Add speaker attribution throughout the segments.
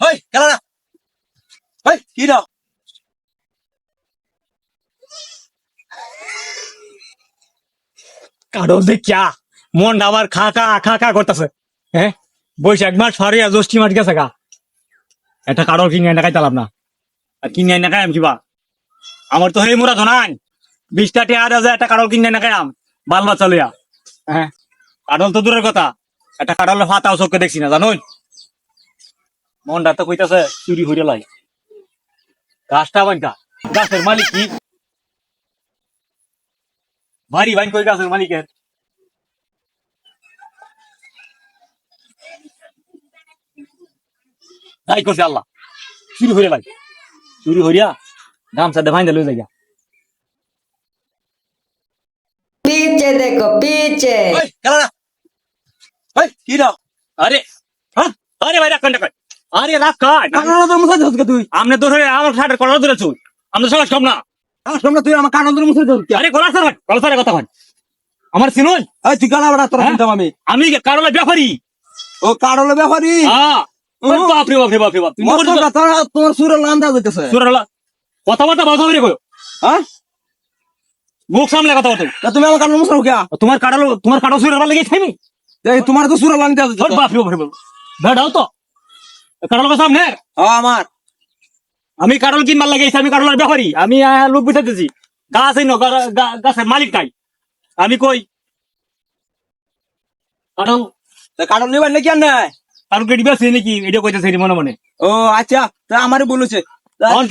Speaker 1: হই, খেলা না। হই, কি দাও
Speaker 2: কারণ দেখিয়া মন আমার খা খা খা খা করতেছে। হ্যাঁ বৈশাখ মাস ফারিয়া জ্যৈষ্ঠী মাস গেছে গা। একটা কারোর কিনে এনে খাইতাম না। আর কিনে এনে খাইম কিবা? আমার তো হেই মুরা ধনান বিশটা টিয়া আছে একটা কারোর কিনে এনে খাইম বাল বাচ্চা লইয়া। হ্যাঁ কাডল তো দূরের কথা। একটা কাডলের ফাতাও চোখকে দেখছি না জানুন মনটা তো কইতাছে চুরি হইরে লাই গাছটা বানকা গাছের মালিক কি বাড়ি বাইন কই গাছের মালিকের তাই করছে আল্লাহ চুরি হইরে লাগে চুরি হইয়া গামছা দে ভাইন্দা লই যাইয়া
Speaker 3: पीछे देखो पीछे
Speaker 1: হই খেলা না হই কি দাও
Speaker 2: আরে হ্যাঁ আরে ভাই রাখ কয় আরে রাখ কয়
Speaker 1: কারণ তো মুছে দিস তুই?
Speaker 2: আমনে ধরে আমার সাথে কলা ধরে চুই আমরা সবাই কম না।
Speaker 1: আমার সামনে তুই আমার কারণ মুছে দিস
Speaker 2: আরে কলা স্যার কলা স্যারের কথা কন। আমার চিনুন
Speaker 1: এই তুই বড়া তোর
Speaker 2: হ্যাঁ?
Speaker 1: চিন্তা আমি
Speaker 2: আমি কারোলা ব্যাপারি?
Speaker 1: ও কারণ ব্যাপারি?
Speaker 2: হ্যাঁ। বাপরে বাপরে বাপ তুমি
Speaker 1: মস্ত কথা তোমার সুরের লান্দা হইতেছে।
Speaker 2: সুরালা কথাবার্তা বাধা করে কয়
Speaker 1: হ্যাঁ?
Speaker 2: মুখ সামলে কথা বলতো।
Speaker 1: তা তুমি আমার কারণ মুছে কিয়া
Speaker 2: তোমার কাটালো তোমার কাটা সুরের ভালো লেগে খাইনি
Speaker 1: এই তোমার তো সুরের লান্দা
Speaker 2: ওর
Speaker 1: হইতেছে
Speaker 2: বাপরে বাপরে। বাপ বেড়াও তো।
Speaker 1: আমার
Speaker 2: আমি কারল কিনবার লাগাইছি আমি কারলের ব্যাপারী আমি লোক বুঝাইতেছি গাছ এই গাছের মালিক নাই। আমি কই কারণ
Speaker 1: তা কারণ নিবেন নাকি আর নাই?
Speaker 2: কারণ কেটে বেসি নাকি? এটা কইতেছে মনে মনে।
Speaker 1: ও আচ্ছা তা বলেছে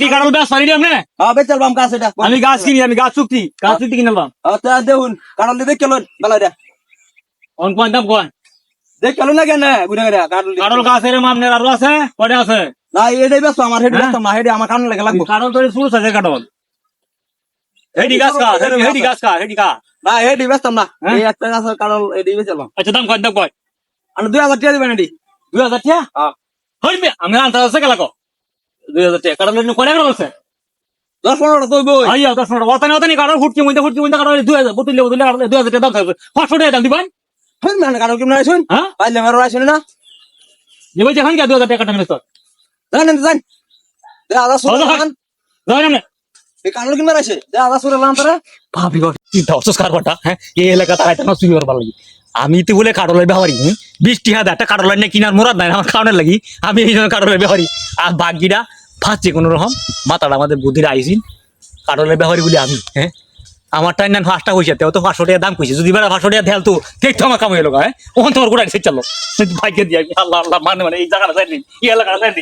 Speaker 2: কি কারল
Speaker 1: এটা
Speaker 2: আমি গাছ কিনি আমি গাছ চুক্তি গাছ চুক্তি কিনলাম
Speaker 1: তা দেখুন কারণ দেখ কেলন বেলা
Speaker 2: অন কোন দাম কোন
Speaker 1: দেখ কেলন না কেন? ঘুরে ঘুরে কারণ
Speaker 2: কারল গাছ এর মামনের আরও আছে? কয়টা আছে?
Speaker 1: না এটাই ব্যস্ত আমার হেড
Speaker 2: হ্যাঁ?
Speaker 1: ব্যস্ত না হেডে আমার কারণ লেগে লাগবো।
Speaker 2: কারল তো শুরু আছে কারল হেডি গাছ কা হেডি গাছ কা হেডি কা
Speaker 1: না হেডি ব্যস্ত না।
Speaker 2: হ্যাঁ?
Speaker 1: এই একটা গাছ বেচালাম
Speaker 2: আচ্ছা দাম কয় দাম কয়?
Speaker 1: আর দুই হাজার টাকা দিবেন এটি।
Speaker 2: দুই হাজার টাকা?
Speaker 1: হ্যাঁ।
Speaker 2: হইবে আমি আনতে আছে কেলা কো? দুই হাজার টাকা। কারণ কয় টাকা বলছে
Speaker 1: দশ পনেরোটা তো বই
Speaker 2: আইয়া দশ মিনিট অতানি অতানি কারণ ফুটকি কারণ দুই হাজার। বুতুলে বুতুলে কারণ দুই হাজার টাকা দাম থাকবে পাঁচশো টাকা দাম দিবেন?
Speaker 1: হ্যাঁ মানে কারণ কেমন আইসুন
Speaker 2: হ্যাঁ
Speaker 1: পাইলে আমার আইসুন না।
Speaker 2: দিবে যেখান কে দুই হাজার টাকা টাকা তো
Speaker 1: জানেন জান দে আদা সুরে লান
Speaker 2: যাবেন না
Speaker 1: এই কারণ কিনবার আছে? দে আদা সুরে লান তারা।
Speaker 2: ভাবি বাবা চিন্তা অসুস কারবারটা হ্যাঁ? এই এলাকা তারাই না চুরি করবার লাগি। আমি তো বলে কাটলের ব্যাপারি হুম? বৃষ্টি হাতে একটা কাটলের নিয়ে কিনার মোরাদ নাই আমার কারণের লাগি। আমি এই জন্য কাটলের ব্যাপারি আর বাকিটা ফাঁসছে কোনো রকম মাথাটা আমাদের বুদ্ধিটা আইসিন। কাটলের ব্যাপারি বলি আমি হ্যাঁ? আমার টাইম না ফাঁসটা হয়েছে তেও তো পাঁচশো দাম কইছে। যদি বেড়া পাঁচশো টাকা তো দেখতো আমার কামাই লোক হ্যাঁ? ওখান তোমার গোটা চালো। চলো ভাগ্যে দিয়ে আল্লাহ আল্লাহ মানে মানে এই জায়গাটা যাই এই এলাকাটা যাই